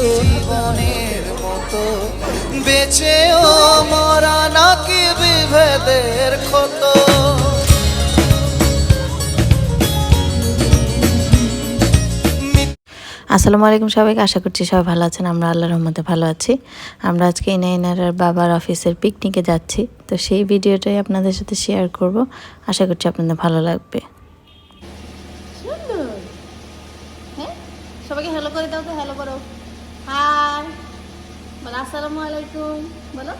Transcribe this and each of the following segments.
জীবনের মতো। বেঁচেও মরা নাকি বিভেদের ক্ষত। আসসালামু আলাইকুম সবাইকে আশা করছি সবাই ভালো আছেন আমরা আল্লাহর রহমতে ভালো আছি। আমরা আজকে ইনা ইনারার বাবার অফিসের পিকনিকে যাচ্ছি তো সেই ভিডিওটাই আপনাদের সাথে শেয়ার করব। আশা করছি আপনাদের ভালো লাগবে। হ্যাঁ? সবাইকে হ্যালো করে দাও তো হ্যালো করো। হাই বলো, আসসালামু আলাইকুম। বলো।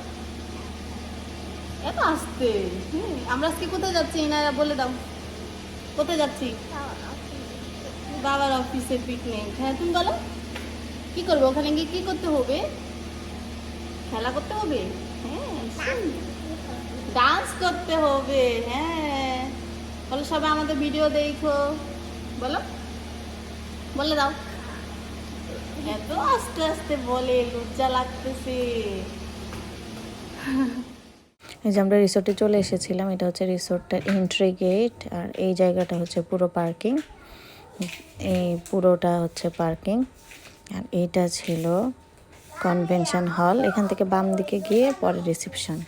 এত আসতে। হুম, আমরা আজকে কোথায় যাচ্ছি? এনারা বলে দাও। কোথায় যাচ্ছি? বাবার অফিসের পিকনিক হ্যাঁ তুমি বলো। কি করব? ওখানে গিয়ে কি করতে হবে? খেলা করতে হবে? হ্যাঁ ডান্স করতে হবে। হ্যাঁ। বলো, সবাই আমাদের ভিডিও দেখো। বলো। বলে দাও। এত আস্তে আস্তে বলে লজ্জা লাগতেছে। এই যে আমরা রিসোর্টে চলে এসেছিলাম এটা হচ্ছে রিসোর্টটার এন্ট্রি গেট আর এই জায়গাটা হচ্ছে পুরো পার্কিং এই পুরোটা হচ্ছে পার্কিং আর এইটা ছিল কনভেনশন হল এখান থেকে বাম দিকে গিয়ে পরে রিসেপশন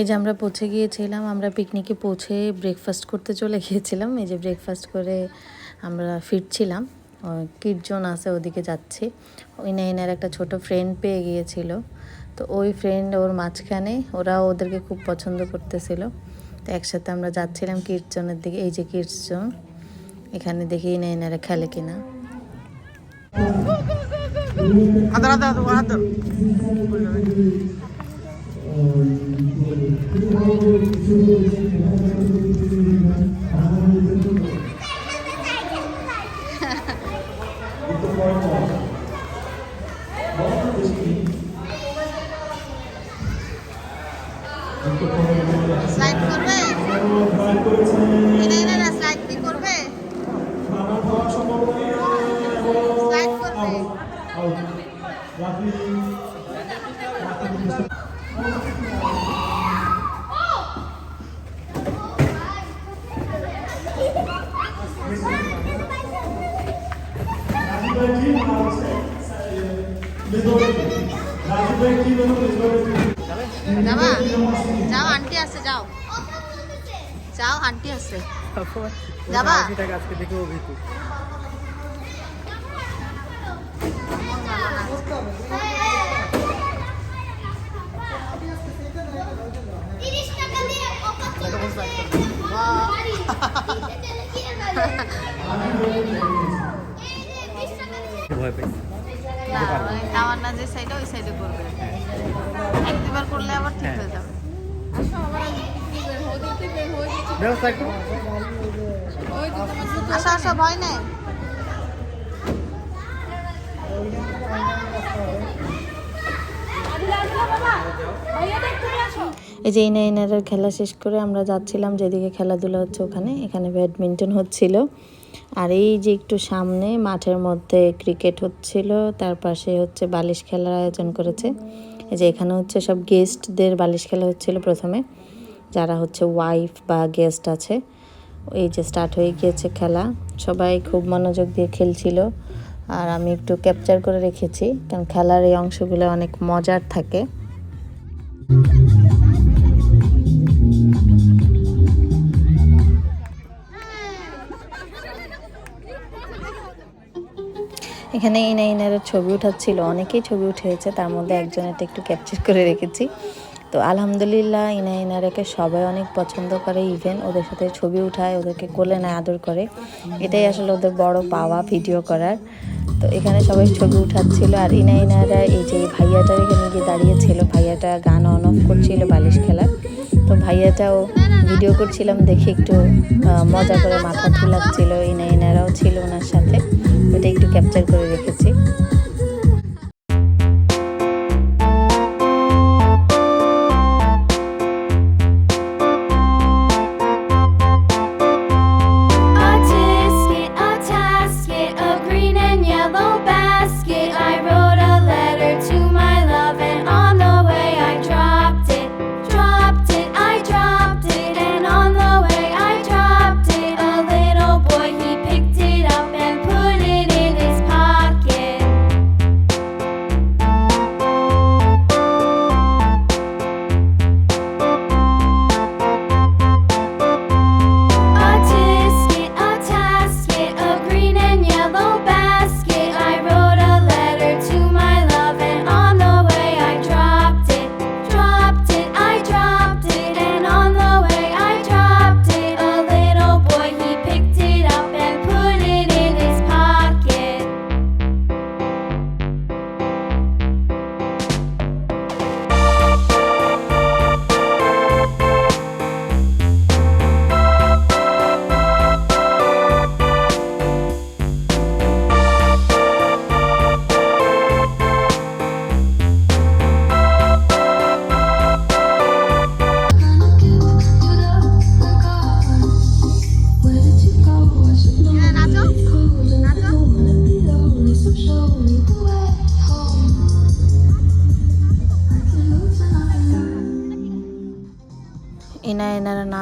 এই যে আমরা পৌঁছে গিয়েছিলাম, আমরা পিকনিকে পৌঁছে ব্রেকফাস্ট করতে চলে গিয়েছিলাম। এই যে ব্রেকফাস্ট করে আমরা ফিরছিলাম। কীর্জন আছে ওদিকে যাচ্ছি। ওই নাইনের একটা ছোট ফ্রেন্ড পেয়ে গিয়েছিল। তো ওই ফ্রেন্ড ওর মাঝখানে ওরা ওদেরকে খুব পছন্দ করতেছিল। তো একসাথে আমরা যাচ্ছিলাম কীর্তনের দিকে। এই যে কীর্জন এখানে দেখি নাইনারা খেলে কিনা। স্লাইড করবে এনে এনে স্লাইড কি করবে যাবা? না মানে তাওয়ান্না যে সাইডে ওই সাইডে করবে। এক দুবার করলে আবার ঠিক হয়ে যাবে। ভয় নেই। এই যে ইনা ইনারের খেলা শেষ করে আমরা যাচ্ছিলাম, যেদিকে খেলাধুলা হচ্ছে ওখানে, এখানে ব্যাডমিন্টন হচ্ছিল। আর এই যে একটু সামনে মাঠের মধ্যে ক্রিকেট হচ্ছিল, তার পাশে হচ্ছে বালিশ খেলার আয়োজন করেছে। এই যে এখানে হচ্ছে সব গেস্টদের বালিশ খেলা হচ্ছিল প্রথমে। যারা হচ্ছে ওয়াইফ বা গেস্ট আছে, এই যে স্টার্ট হয়ে গিয়েছে খেলা, সবাই খুব মনোযোগ দিয়ে খেলছিল। আর আমি একটু ক্যাপচার করে রেখেছি, কারণ খেলার এই অংশগুলো অনেক মজার থাকে। এখানে ইনা ইনারা ছবি উঠাচ্ছিল, অনেকেই ছবি উঠেছে তার মধ্যে একজনেরটা একটু ক্যাপচার করে রেখেছি। তো আলহামদুলিল্লাহ ইনা ইনারাকে সবাই অনেক পছন্দ করে ইভেন ওদের সাথে ছবি উঠায়, ওদেরকে কোলে নেয়, আদর করে। এটাই আসলে ওদের বড় পাওয়া ভিডিও করার। তো এখানে সবাই ছবি উঠাচ্ছিল আর ইনা ইনারা এই যে ভাইয়াটার এখানে গিয়ে দাঁড়িয়েছিল। ভাইয়াটা গান অন অফ করছিল বালিশ খেলার। তো ভাইয়াটাও ভিডিও করছিলাম দেখে একটু মজা করে মাথা ঝুলাচ্ছিল ইনা ইনারাও ছিল ওনার সাথে। ওটা একটু ক্যাপচার করে রেখেছি।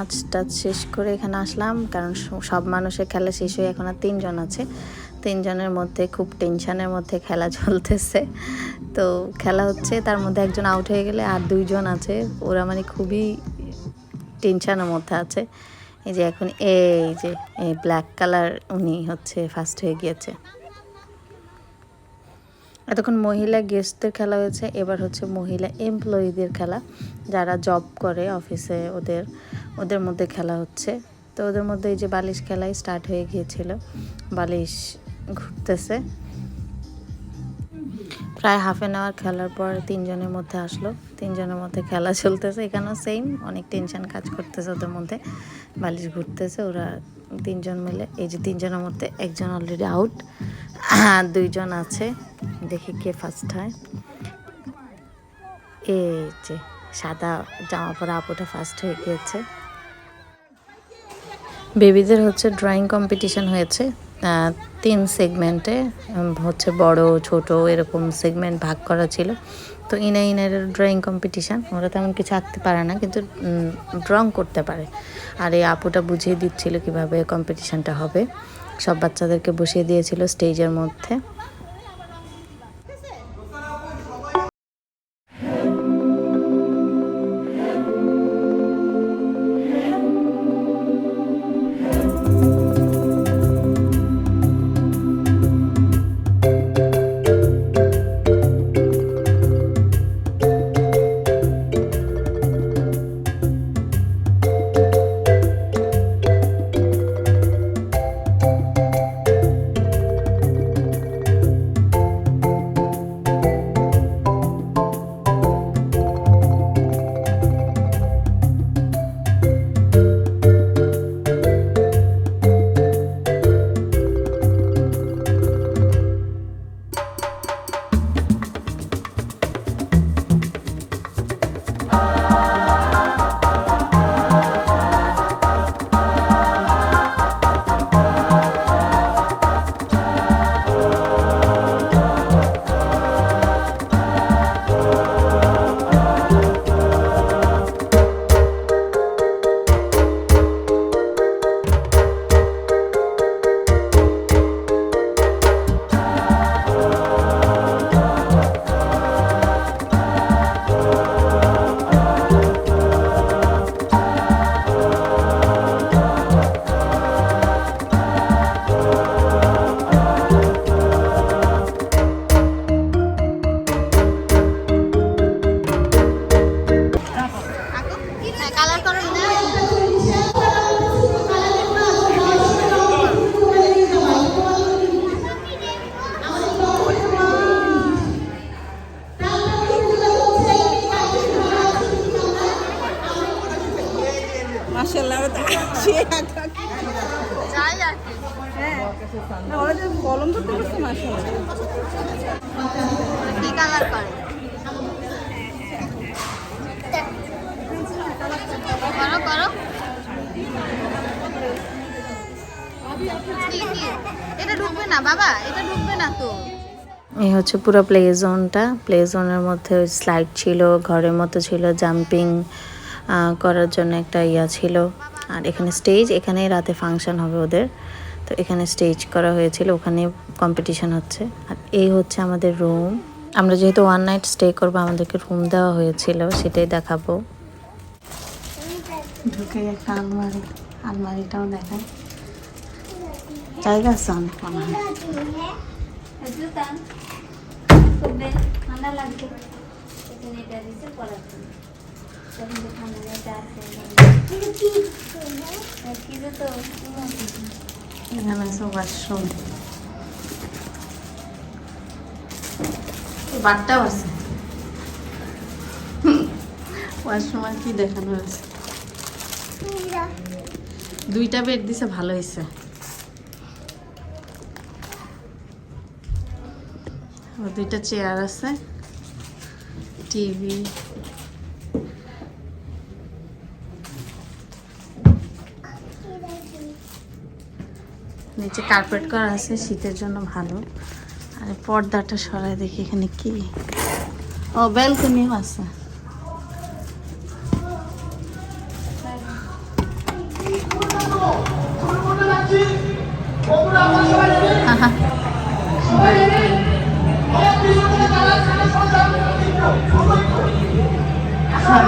নাচ টাচ শেষ করে এখানে আসলাম, কারণ সব মানুষের খেলা শেষ হয়ে এখন আর তিনজন আছে। তিনজনের মধ্যে খুব টেনশনের মধ্যে খেলা চলতেছে। তো খেলা হচ্ছে, তার মধ্যে একজন আউট হয়ে গেলে আর দুইজন আছে। ওরা মানে খুবই টেনশনের মধ্যে আছে। এই যে এখন এই যে এই ব্ল্যাক কালার উনি হচ্ছে ফার্স্ট হয়ে গিয়েছে। এতক্ষণ মহিলা গেস্টদের খেলা হয়েছে, এবার হচ্ছে মহিলা এমপ্লয়ীদের খেলা। যারা জব করে অফিসে ওদের। ওদের মধ্যে খেলা হচ্ছে। তো ওদের মধ্যে এই যে বালিশ খেলাই স্টার্ট হয়ে গিয়েছিল। বালিশ ঘুরতেছে। প্রায় হাফ অ্যান আওয়ার খেলার পর তিনজনের মধ্যে আসলো। তিনজনের মধ্যে খেলা চলতেছে। এখানেও সেম অনেক টেনশন কাজ করতেছে ওদের মধ্যে। বালিশ ঘুরতেছে, ওরা তিনজন মিলে, এই যে তিনজনের মধ্যে একজন অলরেডি আউট আর দুইজন আছে। দেখি কে ফার্স্ট হয়। এই যে সাদা জামা পরা আপুটা ফার্স্ট হয়ে গিয়েছে। বেবিদের হচ্ছে ড্রয়িং কম্পিটিশন হয়েছে। তিন সেগমেন্টে হচ্ছে বড়, ছোট, এরকম সেগমেন্ট ভাগ করা ছিল। তো ইনা ইনের ড্রয়িং কম্পিটিশান ওরা তেমন কিছু আঁকতে পারে না, কিন্তু ড্রং করতে পারে। আর এই আপুটা বুঝিয়ে দিচ্ছিল কীভাবে কম্পিটিশানটা হবে। সব বাচ্চাদেরকে বসিয়ে দিয়েছিল স্টেজের মধ্যে। এটা না তো? এই হচ্ছে পুরো প্লে জোনটা প্লে জোনের মধ্যে স্লাইড ছিল ঘরের মতো ছিল জাম্পিং করার জন্য একটা ইয়া ছিল। আর এখানে স্টেজ এখানেই রাতে ফাংশন হবে ওদের। তো এখানে স্টেজ করা হয়েছিল ওখানে কম্পিটিশন হচ্ছে। আর এই হচ্ছে আমাদের রুম আমরা যেহেতু ওয়ান নাইট স্টে করব আমাদেরকে রুম দেওয়া হয়েছিল সেটাই দেখাবো। ঢুকে একটা আলমারি আলমারিটাও দেখায় জায়গা আছে অনেক মনে হয়। ঠান্ডা লাগবে এখানে এটা দিচ্ছে পড়ার জন্য তখন তো ঠান্ডা কি তো এখানে আছে ওয়াশরুম বাটটাও আছে ওয়াশরুম আর কি দেখানো আছে দুইটা বেড দিছে ভালো হয়েছে। দুইটা চেয়ার আছে টিভি নিচে কার্পেট করা আছে শীতের জন্য ভালো। আর পর্দাটা সরাই দেখি এখানে কি। ও ব্যালকনিও আছে। আহা।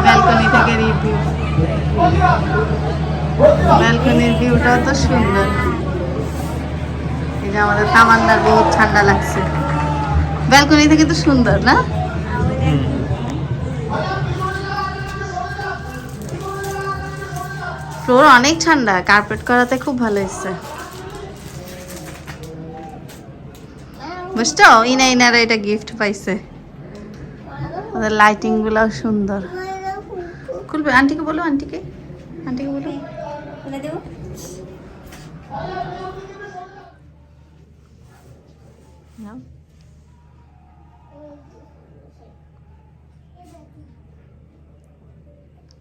ব্যালকনি থেকে রিভিউ ব্যালকনির ভিউটাও তো সুন্দর। আমাদের বহুত ঠান্ডা লাগছে। ব্যালকনি থেকে তো সুন্দর, না? ফ্লোর অনেক ঠান্ডা কার্পেট করাতে খুব ভালো হয়েছে। বুঝছ? ইনা ইনারা এটা গিফট পাইছে। ওদের লাইটিং গুলাও সুন্দর। খুলবে, আন্টিকে বলো, আন্টিকে। আন্টিকে বলো। খুলে।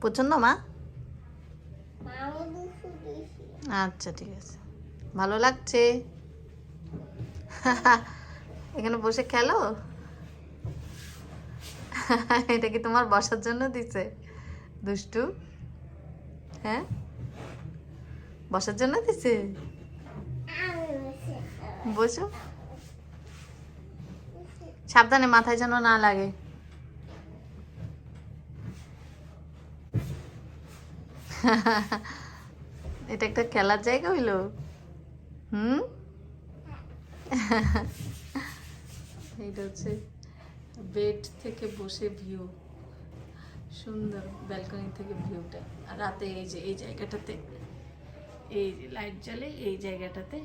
পছন্দ, মা? আচ্ছা ঠিক আছে। ভালো লাগছে। এখানে বসে খেলো? এটা কি তোমার বসার জন্য দিছে? দুষ্টু? হ্যাঁ? বসার জন্য দিছে? বসো। সাবধানে মাথায় যেন না লাগে। এটা একটা খেলার জায়গা হইল? হুম? এইটা হচ্ছে বেড থেকে বসে ভিউ সুন্দর ব্যালকনি থেকে ভিউটা আর রাতে এই যে, এই জায়গাটাতে, এই লাইট জ্বলে, এই জায়গাটাতে,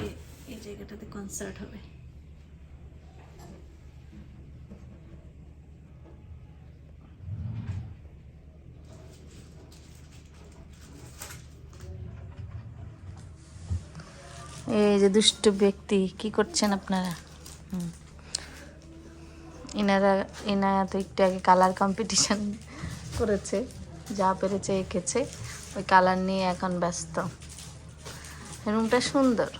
এই এই জায়গাটাতে কনসার্ট হবে। এই যে দুষ্ট ব্যক্তি, কি করছেন আপনারা? হুম। ইনারা ইনারা তো একটু আগে কালার কম্পিটিশন করেছে যা পেরেছে এঁকেছে। ওই কালার নিয়ে এখন ব্যস্ত। রুমটা সুন্দর।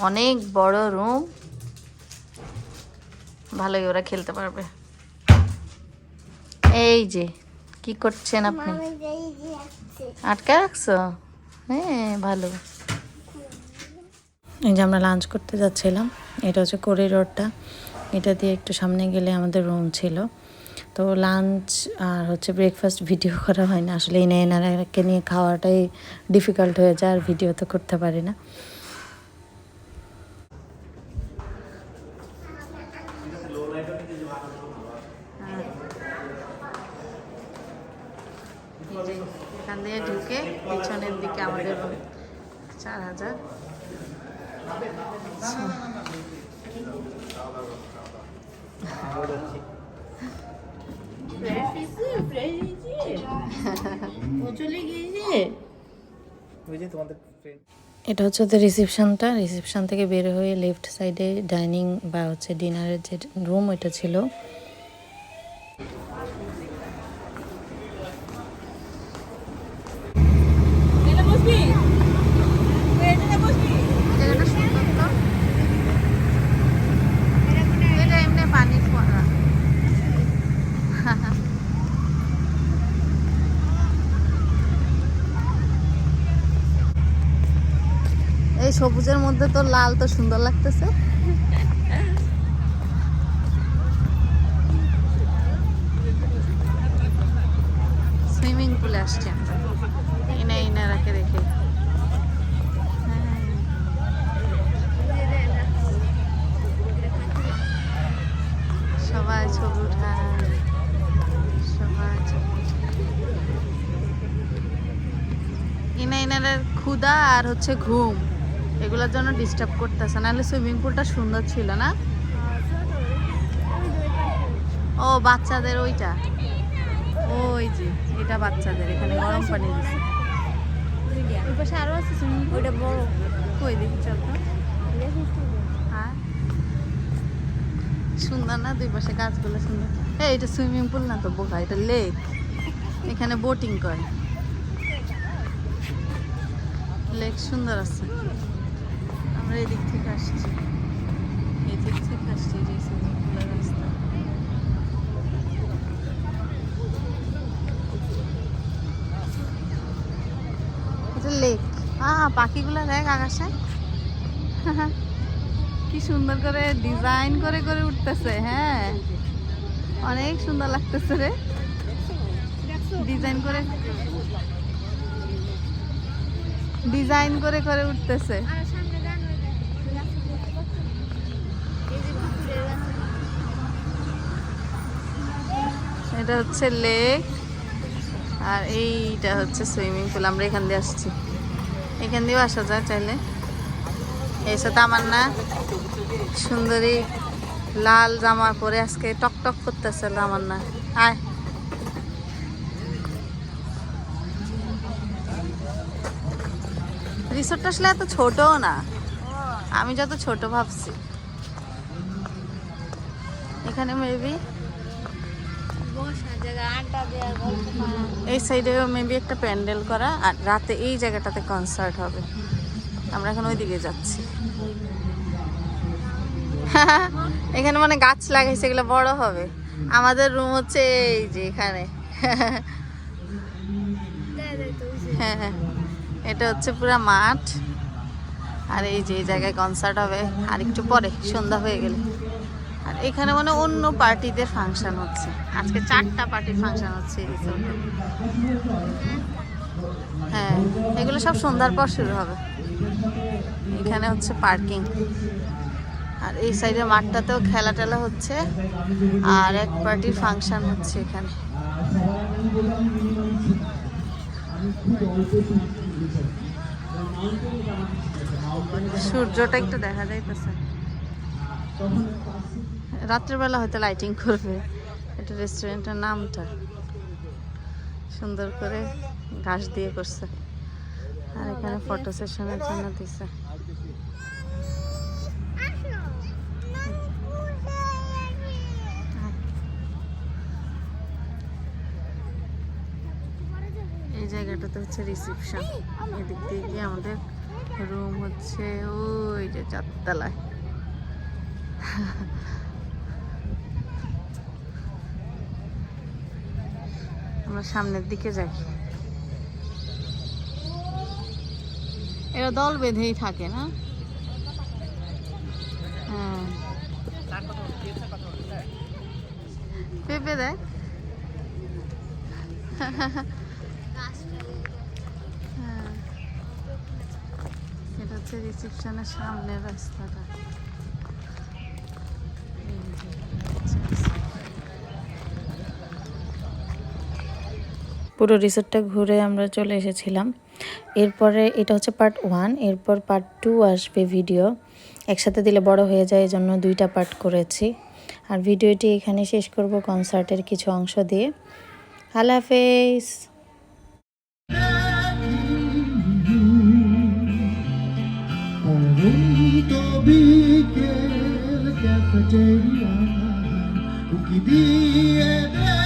অনেক বড় রুম ভালোই ওরা খেলতে পারবে। এই যে কি করছেন আপনি? আটকে রাখছো? হ্যাঁ ভালো। এই যে আমরা লাঞ্চ করতে যাচ্ছিলাম। এটা হচ্ছে করিডোরটা এটা দিয়ে একটু সামনে গেলে আমাদের রুম ছিল। তো লাঞ্চ আর হচ্ছে ব্রেকফাস্ট ভিডিও করা হয় না। আসলে এনে এনারাকে নিয়ে খাওয়াটাই ডিফিকাল্ট হয়ে যায়, আর ভিডিও তো করতে পারি না। ঢুকে আমাদের চার হাজার। এটা হচ্ছে ওদের রিসেপশনটা। রিসেপশন থেকে বের হয়ে লেফট সাইডে ডাইনিং বা হচ্ছে ডিনারের যে রুম ওইটা ছিল এটা বসবি তুই এটাতে বসবি জায়গাটা সুন্দর তো এটা এমনি পানি ফোয়ারা এই সবুজের মধ্যে তো লাল তো সুন্দর লাগতেছে। সুইমিং পুলে আসছি আমরা। ইনা ইনারাকে হ্যাঁ সবাই ছবি উঠায় সবাই ইনা ইনারের ক্ষুদা আর হচ্ছে ঘুম। এগুলোর জন্য ডিস্টার্ব করতেছে। নাহলে সুইমিং পুলটা সুন্দর ছিল না? ও বাচ্চাদের ওইটা? ওই যে এটা বাচ্চাদের এখানে গরম পানি দিচ্ছে ওই পাশে আরও আছে সুইমিং পুল ওটা বড়। কই দেখি চল তো। হ্যাঁ? সুন্দর না দুই পাশে গাছগুলো সুন্দর? এই এটা সুইমিং পুল না তো বোকা এটা লেক এখানে বোটিং করে। লেক সুন্দর আছে। আমরা এদিক থেকে আসছি। এদিক থেকে আসছি যে সুইমিং পুলের রাস্তা। এটা লেক পাখিগুলো দেখ আকাশে। কি সুন্দর করে ডিজাইন করে করে উঠতেছে হ্যাঁ। অনেক সুন্দর লাগতেছে রে। ডিজাইন করে ডিজাইন করে করে উঠতেছে। এটা হচ্ছে লেক, আর এইটা হচ্ছে সুইমিং পুল। আমরা এখান দিয়ে আসছি। এখান দিয়েও আসা যায় চাইলে। এসে তো আমার না সুন্দরী লাল জামা পরে আজকে টক টক করতেছে আমার না আয় রিসোর্টটা আসলে এত ছোটও না। আমি যত ছোট ভাবছি। এখানে মেবি এই সাইডে মেবি একটা প্যান্ডেল করা, আর রাতে এই জায়গাটাতে কনসার্ট হবে। আমরা এখন ওইদিকে যাচ্ছি। এখানে মানে গাছ লাগাইছে, এগুলো বড় হবে। আমাদের রুম হচ্ছে এই যে এখানে। হ্যাঁ হ্যাঁ। এটা হচ্ছে পুরো মাঠ। আর এই যে জায়গায় কনসার্ট হবে। আর একটু পরে, সন্ধ্যা হয়ে গেলে। আর এখানে মানে অন্য পার্টিদের ফাংশন হচ্ছে। আজকে চারটা পার্টির ফাংশন হচ্ছে হ্যাঁ এগুলো সব সন্ধ্যার পর শুরু হবে। এখানে হচ্ছে পার্কিং। আর এই সাইডে মাঠটাতেও খেলা টেলা হচ্ছে। আর এক পার্টির ফাংশন হচ্ছে এখানে। সূর্যটা একটু দেখা যাইতেছে। রাত্রেবেলা হয়তো লাইটিং করবে। এটা রেস্টুরেন্টের নামটা। সুন্দর করে ঘাস দিয়ে করছে। আর এখানে ফটো সেশনের জন্য দিছে। এই জায়গাটাতে হচ্ছে রিসেপশন এদিক দিয়ে গিয়ে আমাদের রুম হচ্ছে ওই যে চারতলায়। আমরা সামনের দিকে যাই এরা দল বেঁধেই থাকে না হ্যাঁ পেঁপে দেয় হ্যাঁ এটা হচ্ছে রিসেপশনের সামনের রাস্তাটা এই যে, আচ্ছা, পুরো রিসোর্টটা ঘুরে আমরা চলে এসেছিলাম। এরপরে এটা হচ্ছে পার্ট ওয়ান এরপর পার্ট টু আসবে ভিডিও একসাথে দিলে বড় হয়ে যায় এই জন্য দুইটা পার্ট করেছি। আর ভিডিওটি এখানে শেষ করব কনসার্টের কিছু অংশ দিয়ে। আল্লাহ é